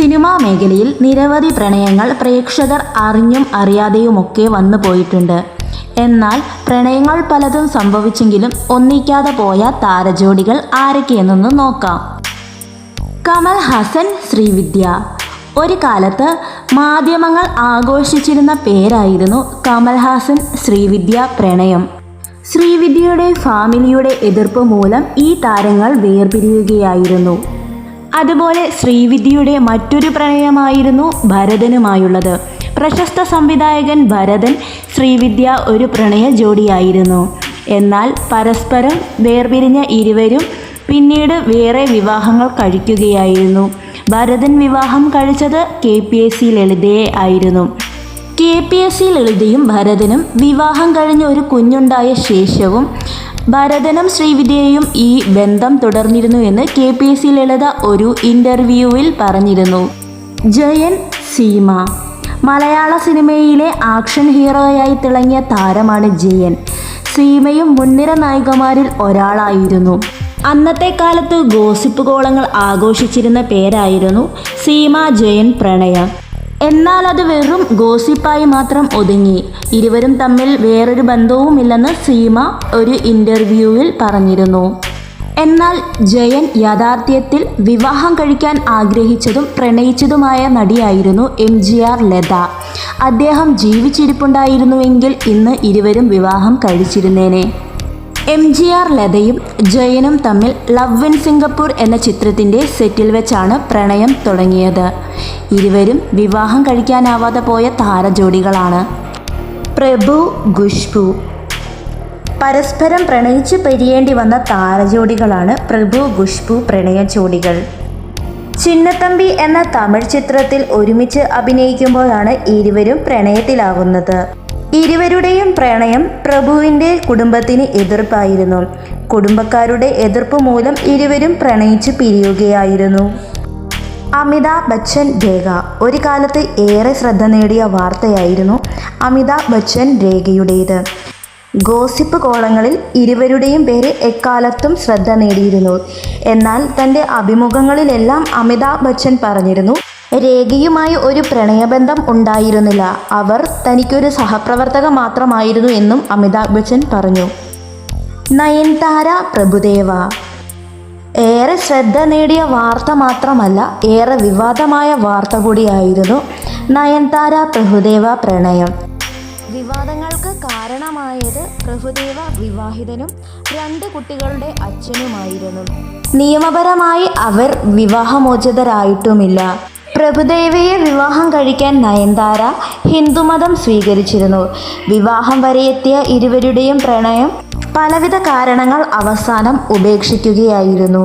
Cinema മേഖലയിൽ നിരവധി പ്രണയങ്ങൾ പ്രേക്ഷകർ അറിഞ്ഞും അറിയാതെയുമൊക്കെ വന്നു പോയിട്ടുണ്ട്. എന്നാൽ പ്രണയങ്ങൾ പലതും സംഭവിച്ചെങ്കിലും ഒന്നിക്കാതെ പോയ താരജോഡികൾ ആരൊക്കെയെന്നൊന്ന് നോക്കാം. കമൽ ഹസൻ ശ്രീവിദ്യ. ഒരു കാലത്ത് മാധ്യമങ്ങൾ ആഘോഷിച്ചിരുന്ന പേരായിരുന്നു കമൽഹാസൻ ശ്രീവിദ്യ പ്രണയം. ശ്രീവിദ്യയുടെ ഫാമിലിയുടെ എതിർപ്പ് മൂലം ഈ താരങ്ങൾ വേർപിരിയുകയായിരുന്നു. അതുപോലെ ശ്രീവിദ്യയുടെ മറ്റൊരു പ്രണയമായിരുന്നു ഭരതനുമായുള്ളത്. പ്രശസ്ത സംവിധായകൻ ഭരതൻ ശ്രീവിദ്യ ഒരു പ്രണയ ജോഡിയായിരുന്നു. എന്നാൽ പരസ്പരം വേർപിരിഞ്ഞ ഇരുവരും പിന്നീട് വേറെ വിവാഹങ്ങൾ കഴിക്കുകയായിരുന്നു. ഭരതൻ വിവാഹം കഴിച്ചത് കെ പി എസ് സി ലളിതയെ ആയിരുന്നു. കെ പി എസ് സി ലളിതയും ഭരതനും വിവാഹം കഴിഞ്ഞ് ഒരു കുഞ്ഞുണ്ടായ ശേഷവും ഭരതനും ശ്രീവിദ്യയും ഈ ബന്ധം തുടർന്നിരുന്നു എന്ന് K P S C Lalitha ഒരു ഇന്റർവ്യൂവിൽ പറഞ്ഞിരുന്നു. ജയൻ സീമ. മലയാള സിനിമയിലെ ആക്ഷൻ ഹീറോയായി തിളങ്ങിയ താരമാണ് ജയൻ. സീമയും മുൻനിര നായികമാരിൽ ഒരാളായിരുന്നു. അന്നത്തെ കാലത്ത് ഗോസിപ്പ് കോളങ്ങൾ ആഘോഷിച്ചിരുന്ന പേരായിരുന്നു സീമ ജയൻ പ്രണയം. എന്നാൽ അത് വെറും ഗോസിപ്പായി മാത്രം ഒതുങ്ങി. ഇരുവരും തമ്മിൽ വേറൊരു ബന്ധവുമില്ലെന്ന് സീമ ഒരു ഇന്റർവ്യൂവിൽ പറഞ്ഞിരുന്നു. എന്നാൽ ജയൻ യാഥാർത്ഥ്യത്തിൽ വിവാഹം കഴിക്കാൻ ആഗ്രഹിച്ചതും പ്രണയിച്ചതുമായ നടിയായിരുന്നു എം ജി ആർ ലത. അദ്ദേഹം ജീവിച്ചിരിപ്പുണ്ടായിരുന്നുവെങ്കിൽ ഇന്ന് ഇരുവരും വിവാഹം കഴിച്ചിരുന്നേനെ. എം ജി ആർ ലതയും ജയനും തമ്മിൽ ലവ് ഇൻ സിംഗപ്പൂർ എന്ന ചിത്രത്തിന്റെ സെറ്റിൽ വെച്ചാണ് പ്രണയം തുടങ്ങിയത്. ഇരുവരും വിവാഹം കഴിക്കാനാവാതെ പോയ താരജോഡികളാണ്. പ്രഭു ഖുഷ്ബു. പരസ്പരം പ്രണയിച്ചു പിരിയേണ്ടി വന്ന താരജോഡികളാണ് പ്രഭു ഖുഷ്ബു പ്രണയ ജോഡികൾ ചിന്നത്തമ്പി എന്ന തമിഴ് ചിത്രത്തിൽ ഒരുമിച്ച് അഭിനയിക്കുമ്പോഴാണ് ഇരുവരും പ്രണയത്തിലാകുന്നത്. ഇരുവരുടെയും പ്രണയം പ്രഭുവിന്റെ കുടുംബത്തിന് എതിർപ്പായിരുന്നു. കുടുംബക്കാരുടെ എതിർപ്പ് മൂലം ഇരുവരും പ്രണയിച്ച് പിരിയുകയായിരുന്നു. അമിതാഭ് ബച്ചൻ രേഖ. ഒരു കാലത്ത് ഏറെ ശ്രദ്ധ നേടിയ വാർത്തയായിരുന്നു അമിതാഭ് ബച്ചൻ രേഖയുടേത്. ഗോസിപ്പ് കോളങ്ങളിൽ ഇരുവരുടെയും പേര് എക്കാലത്തും ശ്രദ്ധ നേടിയിരുന്നു. എന്നാൽ തന്റെ അഭിമുഖങ്ങളിലെല്ലാം അമിതാഭ് ബച്ചൻ പറഞ്ഞിരുന്നു രേഖയുമായി ഒരു പ്രണയബന്ധം ഉണ്ടായിരുന്നില്ല. അവർ തനിക്കൊരു സഹപ്രവർത്തക മാത്രമായിരുന്നു എന്നും അമിതാഭ് ബച്ചൻ പറഞ്ഞു. നയൻതാര പ്രഭുദേവ. ഏറെ ശ്രദ്ധ നേടിയ വാർത്ത മാത്രമല്ല ഏറെ വിവാദമായ വാർത്ത കൂടിയായിരുന്നു നയൻതാര പ്രഭുദേവ പ്രണയം. വിവാദങ്ങൾക്ക് കാരണമായത് പ്രഭുദേവ വിവാഹിതനും രണ്ട് കുട്ടികളുടെ അച്ഛനുമായിരുന്നു. നിയമപരമായി അവർ വിവാഹമോചിതരായിട്ടുമില്ല. പ്രഭുദേവയെ വിവാഹം കഴിക്കാൻ നയൻതാര ഹിന്ദുമതം സ്വീകരിച്ചിരുന്നു. വിവാഹം വരെ എത്തിയ ഇരുവരുടെയും പ്രണയം പലവിധ കാരണങ്ങൾ അവസാനം ഉപേക്ഷിക്കുകയായിരുന്നു.